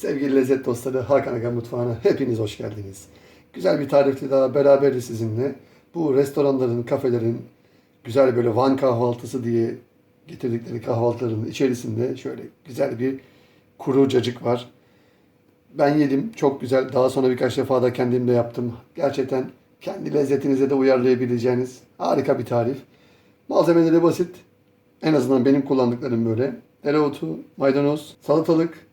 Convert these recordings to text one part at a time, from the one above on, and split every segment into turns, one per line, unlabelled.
Sevgili lezzet dostları Hakan Aga Mutfağı'na hepiniz hoş geldiniz. Güzel bir tarifle daha beraberiz sizinle. Bu restoranların, kafelerin güzel böyle Van kahvaltısı diye getirdikleri kahvaltıların içerisinde şöyle güzel bir kuru cacık var. Ben yedim. Çok güzel. Daha sonra birkaç defa da kendim de yaptım. Gerçekten kendi lezzetinize de uyarlayabileceğiniz harika bir tarif. Malzemeleri basit. En azından benim kullandıklarım böyle. Dereotu, maydanoz, salatalık,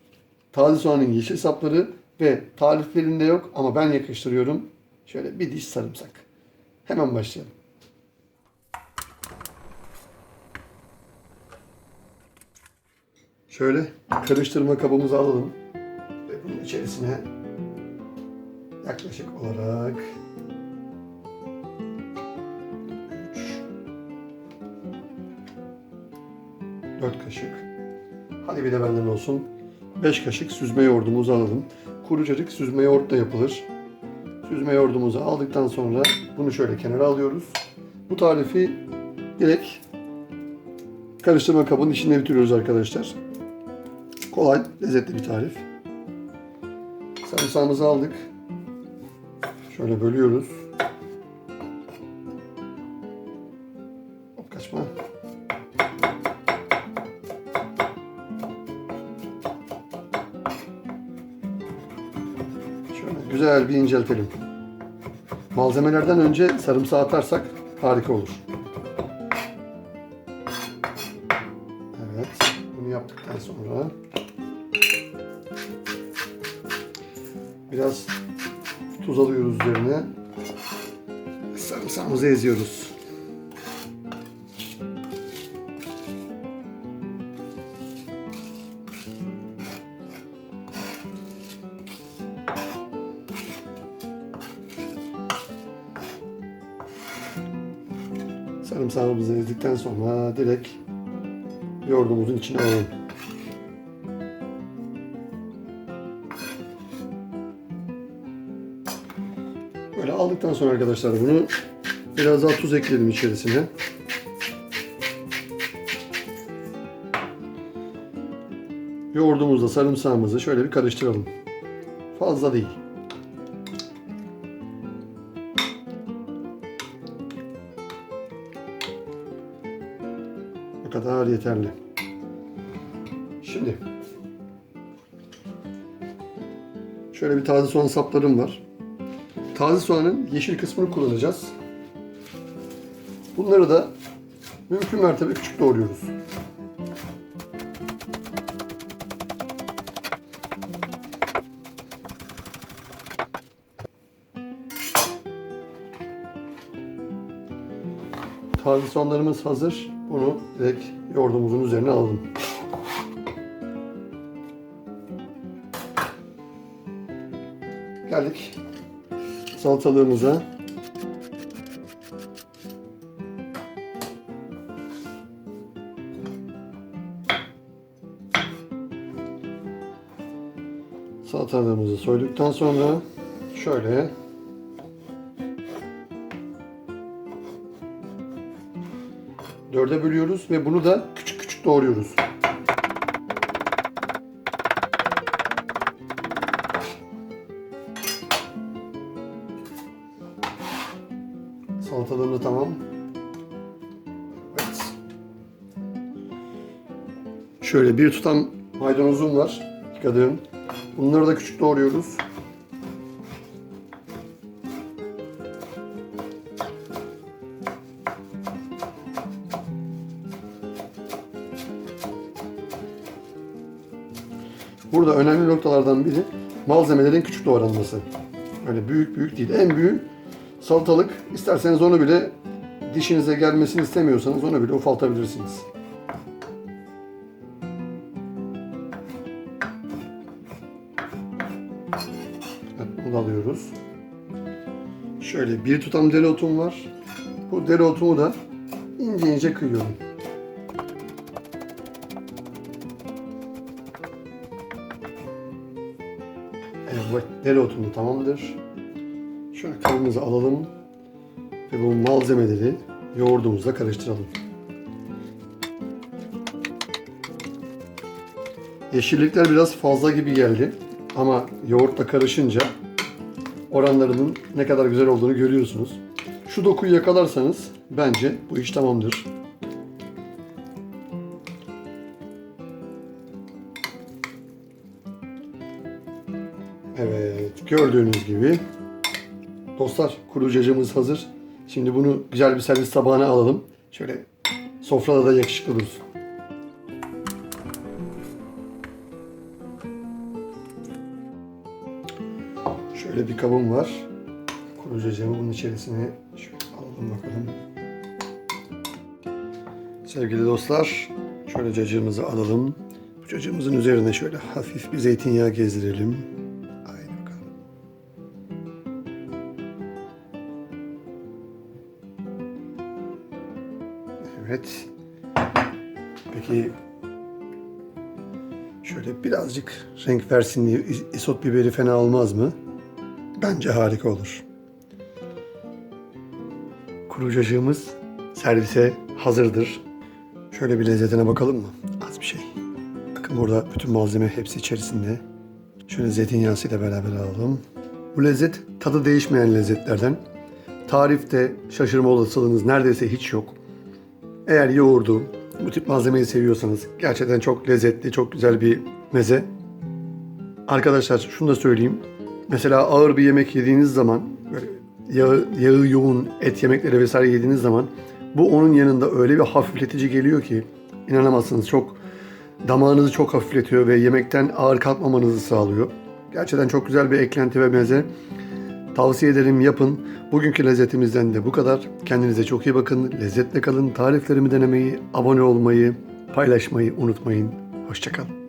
taze soğanın yeşil sapları ve tariflerinde yok ama ben yakıştırıyorum. Şöyle bir diş sarımsak. Hemen başlayalım. Şöyle karıştırma kabımızı alalım. Ve bunun içerisine yaklaşık olarak 3 4 kaşık. Hadi bir de benden olsun. 5 kaşık süzme yoğurdumuzu alalım. Kuru cacık süzme yoğurt da yapılır. Süzme yoğurdumuzu aldıktan sonra bunu şöyle kenara alıyoruz. Bu tarifi direkt karıştırma kabının içinde bitiriyoruz arkadaşlar. Kolay, lezzetli bir tarif. Sarımsağımızı aldık. Şöyle bölüyoruz. Güzel bir inceltelim. Malzemelerden önce sarımsağı atarsak harika olur. Evet, bunu yaptıktan sonra biraz tuz alıyoruz üzerine. Sarımsağımızı eziyoruz. Sarımsağımızı ezdikten sonra direkt yoğurdumuzun içine alalım. Böyle aldıktan sonra arkadaşlar bunu biraz daha tuz ekledim içerisine. Yoğurdumuzla sarımsağımızı şöyle bir karıştıralım. Fazla değil. Bu kadar yeterli. Şimdi şöyle bir taze soğan saplarım var. Taze soğanın yeşil kısmını kullanacağız. Bunları da mümkün mertebe küçük doğruyoruz. Taze soğanlarımız hazır. Bunu direkt yoğurdumuzun üzerine alalım. Geldik salatalığımıza. Salatalığımızı soyduktan sonra şöyle dörde bölüyoruz ve bunu da küçük küçük doğruyoruz. Salatalığım da tamam. Evet. Şöyle bir tutam maydanozum var. Yıkadığım. Bunları da küçük doğruyoruz. Burada önemli noktalardan biri malzemelerin küçük doğranması. Öyle büyük büyük değil. En büyük salatalık. İsterseniz onu bile dişinize gelmesini istemiyorsanız onu bile ufaltabilirsiniz. Evet, bunu alıyoruz. Şöyle bir tutam dereotum var. Bu dereotumu da ince ince kıyıyorum. Evet, dereotum da tamamdır. Şöyle kabımızı alalım ve bu malzemeleri yoğurdumuzla karıştıralım. Yeşillikler biraz fazla gibi geldi. Ama yoğurtla karışınca oranlarının ne kadar güzel olduğunu görüyorsunuz. Şu dokuyu yakalarsanız bence bu iş tamamdır. Evet, gördüğünüz gibi dostlar kuru cacığımız hazır. Şimdi bunu güzel bir servis tabağına alalım. Şöyle sofrada da yakışıklı dursun. Şöyle bir kabım var. Kuru cacığımı bunun içerisine şöyle alalım bakalım. Sevgili dostlar, şöyle cacığımızı alalım. Bu cacığımızın üzerine şöyle hafif bir zeytinyağı gezdirelim. Evet. Peki şöyle birazcık renk versin diye is- isot biberi fena olmaz mı? Bence harika olur. Kuru cacığımız servise hazırdır. Şöyle bir lezzetine bakalım mı? Az bir şey. Bakın burada bütün malzeme hepsi içerisinde. Şöyle zeytinyağısıyla beraber alalım. Bu lezzet tadı değişmeyen lezzetlerden. Tarifte şaşırma olasılığınız neredeyse hiç yok. Eğer yoğurdu, bu tip malzemeyi seviyorsanız gerçekten çok lezzetli, çok güzel bir meze. Arkadaşlar şunu da söyleyeyim. Mesela ağır bir yemek yediğiniz zaman, yağı, yağı yoğun et yemekleri vesaire yediğiniz zaman bu onun yanında öyle bir hafifletici geliyor ki inanamazsınız çok damağınızı çok hafifletiyor ve yemekten ağır kalkmamanızı sağlıyor. Gerçekten çok güzel bir eklenti ve meze. Tavsiye ederim yapın. Bugünkü lezzetimizden de bu kadar. Kendinize çok iyi bakın. Lezzetle kalın. Tariflerimi denemeyi, abone olmayı, paylaşmayı unutmayın. Hoşçakalın.